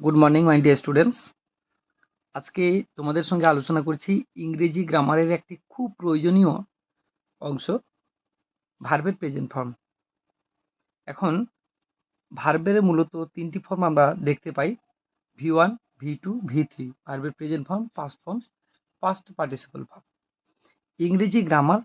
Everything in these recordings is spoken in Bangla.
Good morning my dear students আজকে তোমাদের সঙ্গে আলোচনা করছি ইংরেজি গ্রামারের একটি খুব প্রয়োজনীয় অংশ ভার্বের প্রেজেন্ট ফর্ম এখন ভার্বের মূলত তিনটি ফর্ম আমরা দেখতে পাই V one V two V three ভার্বের present form past form past participle form ইংরেজি গ্রামার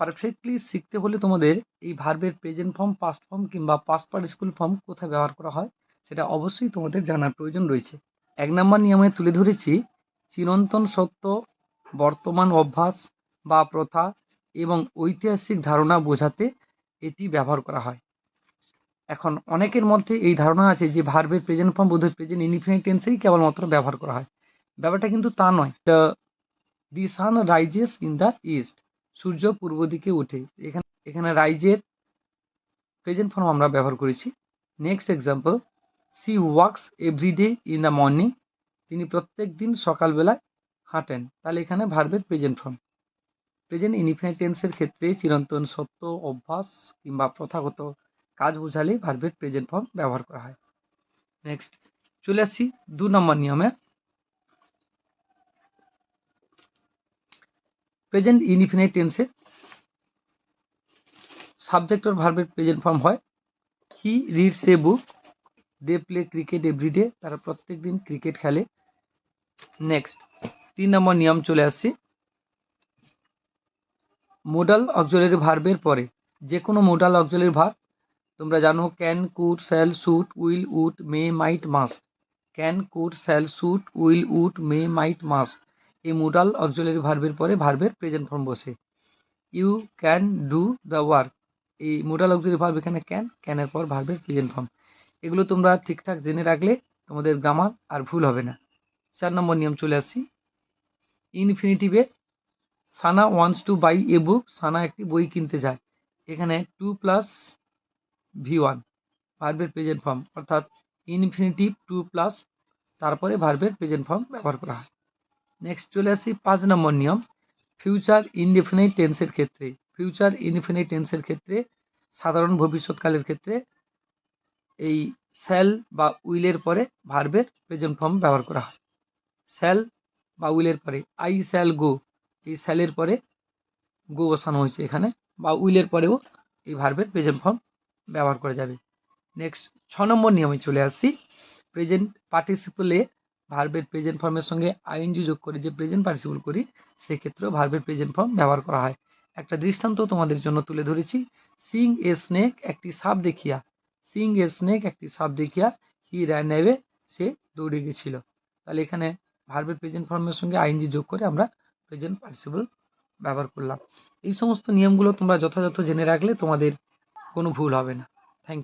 পারফেক্টলি শিখতে হলে তোমাদের এই ভার্বের প্রেজেন্ট ফর্ম পাস্ট ফর্ম কিংবা পাস্ট পার্টিসিপাল ফর্ম কোথায় ব্যবহার করা হয় সেটা অবশ্যই তোমাদের জানার প্রয়োজন রয়েছে। এক নম্বর নিয়মে তুলে ধরেছি, চিরন্তন সত্য, বর্তমান অভ্যাস বা প্রথা এবং ঐতিহাসিক ধারণা বোঝাতে এটি ব্যবহার করা হয়। এখন অনেকের মধ্যে এই ধারণা আছে যে ভার্বের প্রেজেন্ট ফর্ম বোধহয় প্রেজেন্ট ইনফিনিট টেন্সেই কেবলমাত্র ব্যবহার করা হয়। ব্যাপারটা কিন্তু তা নয়। The the sun rises in the east সূর্য পূর্ব দিকে ওঠে। এখানে এখানে রাইজের প্রেজেন্ট ফর্ম আমরা ব্যবহার করেছি। Next example she works everyday in the morning তিনি প্রত্যেক দিন সকালবেলায় হাঁটেন। তাহলে এখানে ভার্বের প্রেজেন্ট ফর্ম প্রেজেন্ট টেন্সের ক্ষেত্রে চিরন্তন সত্য, অভ্যাস কিংবা প্রথাগত কাজ বোঝালে ভার্বের প্রেজেন্ট ফর্ম ব্যবহার করা হয়। নেক্সট চলে আসছি দু নম্বর নিয়মে। প্রেজেন্ট ইনফিনিট টেন্সে সাবজেক্ট ওর ভার্বের প্রেজেন্ট ফর্ম হয়। He reads a book they play cricket everyday তারা প্রত্যেক দিন ক্রিকেট খেলে। নেক্সট তিন নম্বর নিয়ম চলে আসছে। মোডাল অক্সিলারি ভার্বের পরে যে কোনো মোডাল অক্সিলারি ভার্ব, তোমরা জানো can could shall should will would may might must can could shall should will would may might must এই মোডাল অক্সিলারি ভার্বের পরে ভার্বের প্রেজেন্ট ফর্ম বসে। You can do the work এই মোডাল অক্সিলারি ভার্ব এখানে ক্যান ক্যানের পর ভার্বের প্রেজেন্ট ফর্ম এগুলো তোমরা ঠিকঠাক জেনে রাখলে তোমাদের গ্রামার আর ভুল হবে না। চার নম্বর নিয়ম চলে আসছি। ইনফিনিটিভে Sana wants to buy a book Sana একটি বই কিনতে যায়। এখানে টু প্লাস ভি ওয়ান ভার্বের প্রেজেন্ট ফর্ম অর্থাৎ ইনফিনিটিভ টু প্লাস তারপরে ভার্বের প্রেজেন্ট ফর্ম ব্যবহার করা হয়। নেক্সট চলে আসি পাঁচ নম্বর নিয়ম ফিউচার ইনডিফিনাইট টেন্সের ক্ষেত্রে। ফিউচার ইনডিফিনাইট টেন্সের ক্ষেত্রে, সাধারণ ভবিষ্যৎকালের ক্ষেত্রে এই স্যাল বা উইলের পরে ভার্বের প্রেজেন্ট ফর্ম ব্যবহার করা হয়। স্যাল বা উইলের পরে আই স্যাল গো এই স্যালের পরে গো বসানো হয়েছে এখানে, বা উইলের পরেও এই ভার্বের প্রেজেন্ট ফর্ম ব্যবহার করা যাবে। নেক্সট ছ নম্বর নিয়মে চলে আসছি। প্রেজেন্ট পার্টিসিপলে ভার্বের প্রেজেন্ট ফর্মের সঙ্গে আইএনজি যোগ করে যে প্রেজেন্ট পার্টিসিপল করি, সেক্ষেত্রেও ভার্বের প্রেজেন্ট ফর্ম ব্যবহার করা হয়। একটা দৃষ্টান্ত তোমাদের জন্য তুলে ধরেছি। সিং এ স্নেক একটি সাপ দেখিয়া সিং এ স্নেক একটি সাপ দেখিয়া হি রায় অ্যাওয়ে সে দৌড়ে গেছিল। তাহলে এখানে ভার্বের প্রেজেন্ট ফর্মের সঙ্গে আইএনজি যোগ করে আমরা প্রেজেন্ট পার্সিবল ব্যবহার করলাম। এই সমস্ত নিয়মগুলো তোমরা যথাযথ জেনে রাখলে তোমাদের কোনো ভুল হবে না।